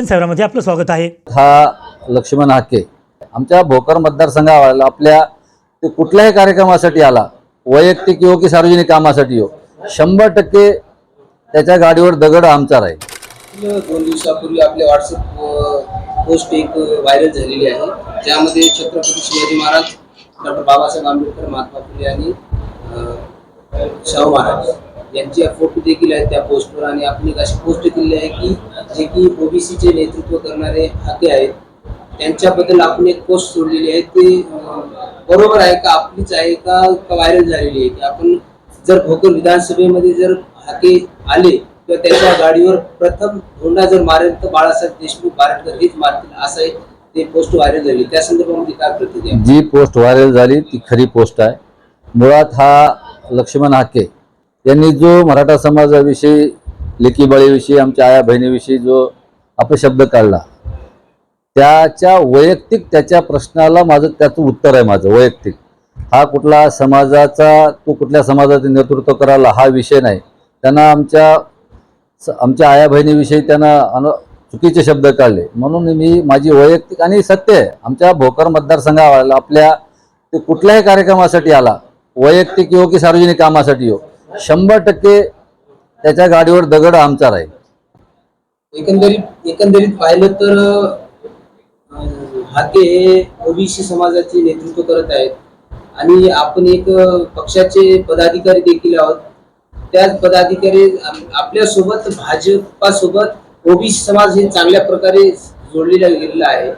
दर्शन सेवरामध्ये आपलं स्वागत आहे. हा लक्ष्मण हाके. आमच्या भोकर मतदारसंघाला आपल्या ते कुठल्याही कार्यक्रमासाठी आला. वैयक्तिक येऊ की सार्वजनिक कामासाठी येऊ शंभर टक्के त्याच्या गाडीवर दगड आमचा राहील दोन दिवसापूर्वी आपल्या व्हॉट्सअप पोस्ट एक व्हायरल झालेली आहे. ज्यामध्ये छत्रपती शिवाजी महाराज डॉक्टर बाबासाहेब आंबेडकर महात्मा फुले आणि शाहू महाराज. यांचे फोटो देखील आहेत त्या पोस्टवर आणि आपण एक अशी पोस्ट केलेली आहे की जे की ओबीसीचे नेतृत्व करणारे हाके आहेत त्यांच्याबद्दल आपण एक पोस्ट सोडलेली आहे. ते बरोबर आहे का? आपलीच आहे का? व्हायरल झालेली आहे? की आपण जर भोकर विधानसभेमध्ये जर हाके आले किंवा त्याच्या गाडीवर प्रथम धोंडा जर मारेल तर बाळासाहेब देशमुख बारटकर हेच मारतील असं एक ते पोस्ट व्हायरल झाली. त्या संदर्भामध्ये काय प्रतिक्रिया? जी पोस्ट व्हायरल झाली ती खरी पोस्ट आहे. मुळात हा लक्ष्मण हाके यांनी जो मराठा समाजाविषयी लेकीबाळीविषयी आमच्या आया बहिणीविषयी जो अपशब्द काढला त्याच्या वैयक्तिक त्याच्या प्रश्नाला माझं त्याचं उत्तर आहे माझं वैयक्तिक. हा कुठला समाजाचा तो कुठल्या समाजाचं नेतृत्व करायला हा विषय नाही. त्यांना आमच्या आमच्या आया बहिणीविषयी त्यांना अन चुकीचे शब्द काढले. म्हणून मी माझी वैयक्तिक आणि सत्य आहे. आमच्या भोकर मतदारसंघाला आपल्या ते कुठल्याही कार्यक्रमासाठी आला. वैयक्तिक येऊ की सार्वजनिक कामासाठी येऊ शंभर टक्के त्याच्या गाडीवर दगड आमचा राहील. एकंदरीत एकंदरीत पाहिलं तर हाके हे ओबीसी समाजाचे नेतृत्व करत आहेत. आणि आपण एक पक्षाचे पदाधिकारी देखील आहोत. त्याच पदाधिकारी आप- आपल्यासोबत भाजपासोबत ओबीसी समाज हे चांगल्या प्रकारे जोडलेला गेलेला आहे.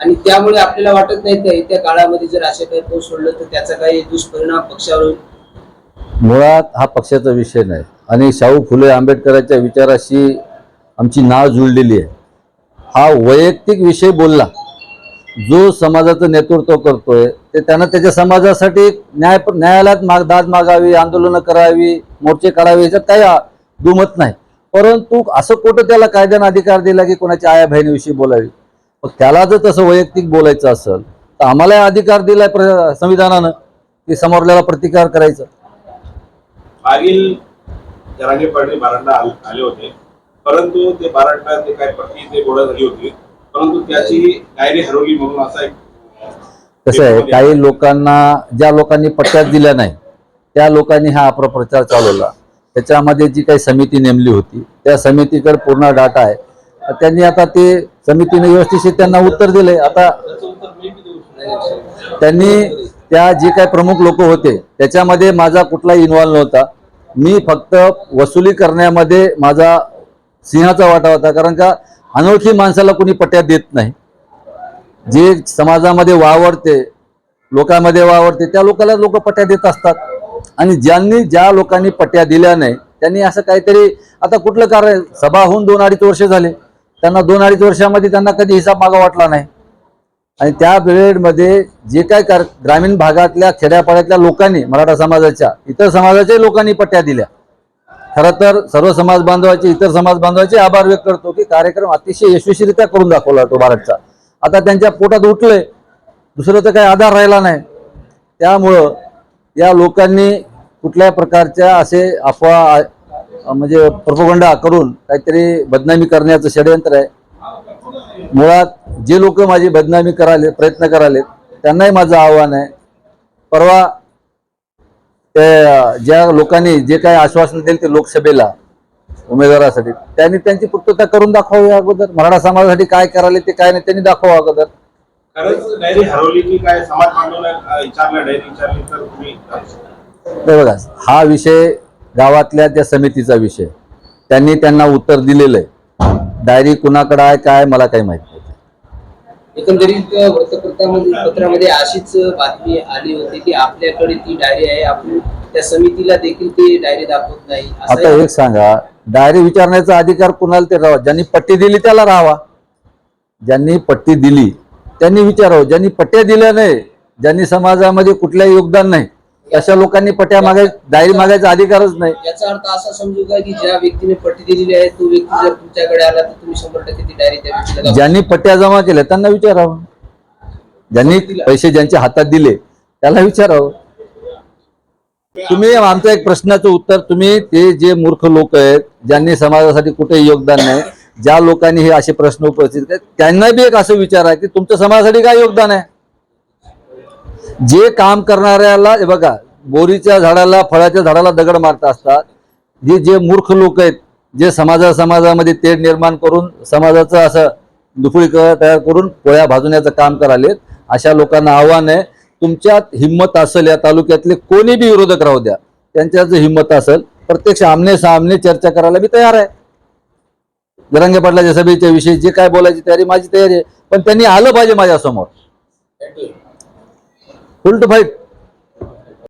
आणि त्यामुळे आपल्याला वाटत नाही त्या काळामध्ये जर अशा काही पोस्ट सोडलं तर त्याचा काही दुष्परिणाम पक्षावर मुळात हा पक्षाचा विषय नाही. आणि शाहू फुले आंबेडकरांच्या विचाराशी आमची नाव जुळलेली आहे. हा वैयक्तिक विषय बोलला. जो समाजाचं नेतृत्व करतोय ते त्यांना त्याच्या समाजासाठी न्याय न्यायालयात माग दाद मागावी आंदोलनं करावी मोर्चे काढावे याच्यात काही दुमत नाही. परंतु असं कुठं त्याला कायद्यानं अधिकार दिला की कोणाच्या आया बहिणीविषयी बोलावी? मग त्याला जर तसं वैयक्तिक बोलायचं असेल तर आम्हाला अधिकार दिलाय प्र- संविधानानं की समोरल्याला प्रतिकार करायचा. मागील जरांगे पाटील बारांडा आले होते. परंतु ते बारांडा ते काय पट्टी ते गोळा झाली होती. परंतु त्याची डायरी हरवली म्हणून असा एक कसं आहे काही लोकांना ज्या लोकांनी पट्ट्यात दिल्या नाही त्या लोकांनी हा अपप्रचार चालवला. त्याच्यामध्ये जी काही समिती नेमली होती त्या समितीकडे पूर्ण डाटा आहे. त्यांनी आता ते समितीने व्यवस्थित त्यांना उत्तर दिले आता त्यांनी त्या जे काही प्रमुख लोक होते त्याच्यामध्ये माझा कुठलाही इन्व्हॉल्व नव्हता. मी फक्त वसुली करण्यामध्ये माझा सिंहाचा वाटा होता कारण का अनोळखी माणसाला कोणी पट्ट्यात देत नाही. जे समाजामध्ये वावरते लोकांमध्ये वावरते त्या लोकांना लोक पट्ट्या देत असतात. आणि ज्यांनी ज्या लोकांनी पट्ट्या दिल्या नाही त्यांनी असं काहीतरी आता कुठलं कार्य सभा होऊन दोन अडीच वर्ष झाले. त्यांना दोन अडीच वर्षामध्ये त्यांना कधी हिसाब मागा वाटला नाही. आणि त्या पिरियडमध्ये जे काय कार ग्रामीण भागातल्या खेड्यापाड्यातल्या लोकांनी मराठा समाजाच्या इतर समाजाच्याही लोकांनी पट्ट्या दिल्या. खरं तर सर्व समाज बांधवाचे इतर समाज बांधवाचे आभार व्यक्त करतो की कार्यक्रम अतिशय यशस्वीरित्या करून दाखवला तो भारतचा. आता त्यांच्या पोटात उठलंय दुसरं तर काही आधार राहिला नाही. त्यामुळं या लोकांनी कुठल्या प्रकारच्या असे अफवा म्हणजे प्रपोगंडा करून काहीतरी बदनामी करण्याचं षडयंत्र आहे. मुळात जे लोक माझी बदनामी कराले प्रयत्न करालेत त्यांनाही माझं आव्हान आहे. परवा ते ज्या लोकांनी जे काही आश्वासन दिले ते लोकसभेला उमेदवारासाठी त्यांनी त्यांची पूर्तता करून दाखवावी अगोदर. मराठा समाजासाठी काय करायला ते काय नाही त्यांनी दाखवा अगोदर. बघा हा विषय गावातल्या त्या समितीचा विषय. त्यांनी त्यांना उत्तर दिलेलं आहे. डायरी कुणाकडे आहे काय मला काही माहीत नाही. एकंदरीत वृत्तपत्रामध्ये पत्रामध्ये अशीच बातमी आली होती की आपल्याकडे ती डायरी आहे आपण त्या समितीला देखील ती डायरी दाखवत नाही. आता असं एक सांगा डायरी विचारण्याचा अधिकार कुणाला ते राहावा? ज्यांनी पट्टी दिली त्याला राहावा. ज्यांनी पट्टी दिली त्यांनी विचारावं. ज्यांनी पट्ट्या दिल्या नाही ज्यांनी समाजामध्ये कुठल्याही योगदान नाही अशा लोकांनी पट्ट्या मागाय डायरी मागायचा अधिकारच नाही. याचा अर्थ असा समजू का की ज्या व्यक्तीने पट्टी दिलेली आहे तो व्यक्ती जर तुमच्याकडे आला तर तुम्ही शंभर टक्के ती डायरी त्या व्यक्तीला दाखवा. ज्यांनी पट्ट्या जमा केल्या त्यांना विचारावं. ज्यांनी पैसे ज्यांच्या हातात दिले त्याला विचारावं. तुम्ही आमचं एक प्रश्नाचं उत्तर तुम्ही ते जे मूर्ख लोक आहेत ज्यांनी समाजासाठी कुठेही योगदान नाही ज्या लोकांनी हे असे प्रश्न उपस्थित केले त्यांना बी एक असं विचार आहे की तुमच्या समाजासाठी काय योगदान आहे? जे काम करणाऱ्याला बघा बोरीच्या झाडाला फळाच्या झाडाला दगड मारत असतात. जे जे मूर्ख लोक आहेत जे समाजा समाजामध्ये तेढ निर्माण करून समाजाचं असं दुफळी तयार करून पोळ्या भाजण्याचं काम करालेत अशा लोकांना आव्हान आहे. तुमच्यात हिंमत असेल या तालुक्यातले कोणी बी विरोधक राहू द्या त्यांच्यात जर हिंमत असेल प्रत्यक्ष आमने सामने चर्चा करायला मी तयार आहे. जरांगे पाटलाच्या सभेच्या विषयी जे काय बोलायची तयारी माझी तयारी आहे. पण त्यांनी आलं पाहिजे माझ्यासमोर. filled by